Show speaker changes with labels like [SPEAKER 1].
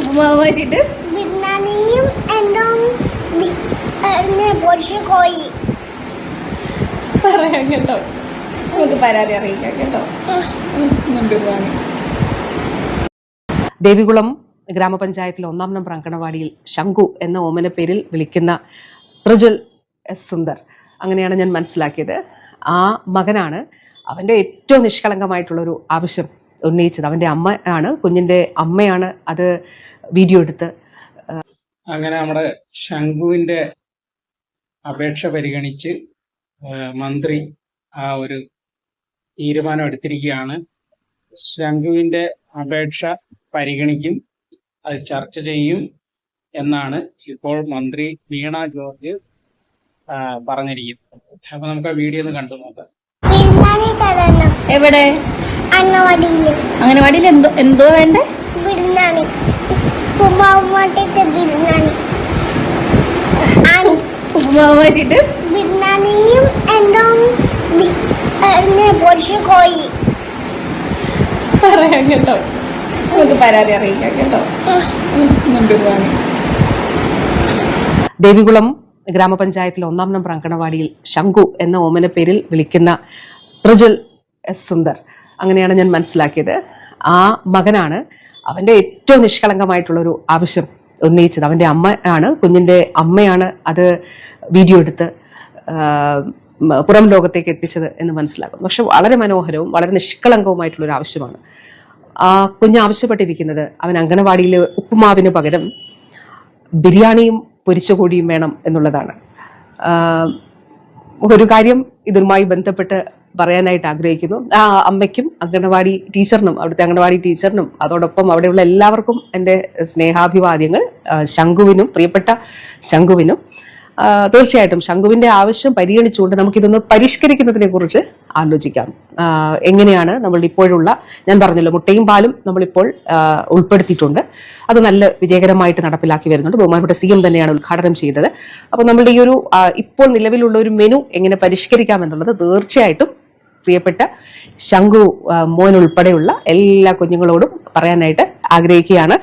[SPEAKER 1] ഉപ്പുമാവ്
[SPEAKER 2] ബിരിയാണിയും എന്തോ കോഴി.
[SPEAKER 1] പറയാം കേട്ടോ. നമുക്ക് പരാതി അറിയിക്കാം കേട്ടോ.
[SPEAKER 3] ദേവികുളം ഗ്രാമപഞ്ചായത്തിലെ ഒന്നാം നമ്പർ അങ്കണവാടിയിൽ ശംഖു എന്ന ഓമന പേരിൽ വിളിക്കുന്ന പ്രജ്വൽ എസ് സുന്ദർ. അങ്ങനെയാണ് ഞാൻ മനസ്സിലാക്കിയത്. ആ മകനാണ് അവന്റെ ഏറ്റവും നിഷ്കളങ്കമായിട്ടുള്ളൊരു ആവശ്യം. ഉന്നയിച്ചത്. അവന്റെ അമ്മ ആണ് കുഞ്ഞിന്റെ അമ്മയാണ് അത് വീഡിയോ എടുത്ത്
[SPEAKER 4] അങ്ങനെ നമ്മുടെ ശംഖുവിന്റെ അപേക്ഷ പരിഗണിച്ച് മന്ത്രി ആ ഒരു തീരുമാനം എടുത്തിരിക്കുകയാണ്. ശംഖുവിന്റെ അപേക്ഷ പരിഗണിക്കും അത് ചർച്ച ചെയ്യും എന്നാണ് ഇപ്പോൾ മന്ത്രി വീണ ജോർജ് പറഞ്ഞിരിക്കുന്നത്. അപ്പൊ നമുക്ക് ആ വീഡിയോ ഒന്ന് കണ്ടു നോക്കാം
[SPEAKER 1] എവിടെ? അംഗനവാടിയിൽ എന്തോ എന്തോ വേണ്ടേ?
[SPEAKER 2] ഉപ്പുമാവ് എന്തോ കോഴി
[SPEAKER 1] പറയാം കേട്ടോ. നമുക്ക് പരാതി അറിയിക്കാം കേട്ടോ.
[SPEAKER 3] ദേവികുളം ഗ്രാമപഞ്ചായത്തിലെ ഒന്നാം നമ്പർ അങ്കണവാടിയിൽ ശംഖു എന്ന ഓമന പേരിൽ വിളിക്കുന്ന പ്രജ്വൽ എസ് സുന്ദർ. അങ്ങനെയാണ് ഞാൻ മനസ്സിലാക്കിയത്. ആ മകനാണ് അവന്റെ ഏറ്റവും നിഷ്കളങ്കമായിട്ടുള്ളൊരു ആവശ്യം ഉന്നയിച്ചത്. അവന്റെ അമ്മ ആണ് കുഞ്ഞിന്റെ അമ്മയാണ് അത് വീഡിയോ എടുത്ത് പുറം ലോകത്തേക്ക് എത്തിച്ചത് എന്ന് മനസ്സിലാക്കുന്നു. പക്ഷെ വളരെ മനോഹരവും വളരെ നിഷ്കളങ്കവുമായിട്ടുള്ളൊരു ആവശ്യമാണ്. ആ കുഞ്ഞ് ആവശ്യപ്പെട്ടിരിക്കുന്നത് അവൻ അങ്കണവാടിയിൽ ഉപ്പുമാവിന് പകരം ബിരിയാണിയും പൊരിച്ച കോഴിയും വേണം എന്നുള്ളതാണ്. ഒരു കാര്യം ഇതുമായി ബന്ധപ്പെട്ട് പറയാനായിട്ട് ആഗ്രഹിക്കുന്നു. ആ അമ്മയ്ക്കും അംഗനവാടി ടീച്ചറിനും അവിടുത്തെ അംഗനവാടി ടീച്ചറിനും അതോടൊപ്പം അവിടെയുള്ള എല്ലാവർക്കും എന്റെ സ്നേഹാഭിവാദ്യങ്ങൾ ശംഖുവിനും പ്രിയപ്പെട്ട ശംഖുവിനും. തീർച്ചയായിട്ടും ശംഖുവിന്റെ ആവശ്യം പരിഗണിച്ചുകൊണ്ട് നമുക്കിതൊന്ന് പരിഷ്കരിക്കുന്നതിനെ കുറിച്ച് ആലോചിക്കാം എങ്ങനെയാണ് നമ്മൾ ഇപ്പോഴുള്ള ഞാൻ പറഞ്ഞല്ലോ മുട്ടയും പാലും നമ്മളിപ്പോൾ ഉൾപ്പെടുത്തിയിട്ടുണ്ട്. അത് നല്ല വിജയകരമായിട്ട് നടപ്പിലാക്കി വരുന്നുണ്ട്. ബഹുമാനപ്പെട്ട സി എം തന്നെയാണ് ഉദ്ഘാടനം ചെയ്തത്. അപ്പോൾ നമ്മളുടെ ഈ ഒരു ഇപ്പോൾ നിലവിലുള്ള ഒരു മെനു എങ്ങനെ പരിഷ്കരിക്കാം എന്നുള്ളത് തീർച്ചയായിട്ടും പ്രിയപ്പെട്ട ശംഖു മോൻ ഉൾപ്പെടെയുള്ള എല്ലാ കുഞ്ഞുങ്ങളോടും പറയാനായിട്ട് ആഗ്രഹിക്കുകയാണ്.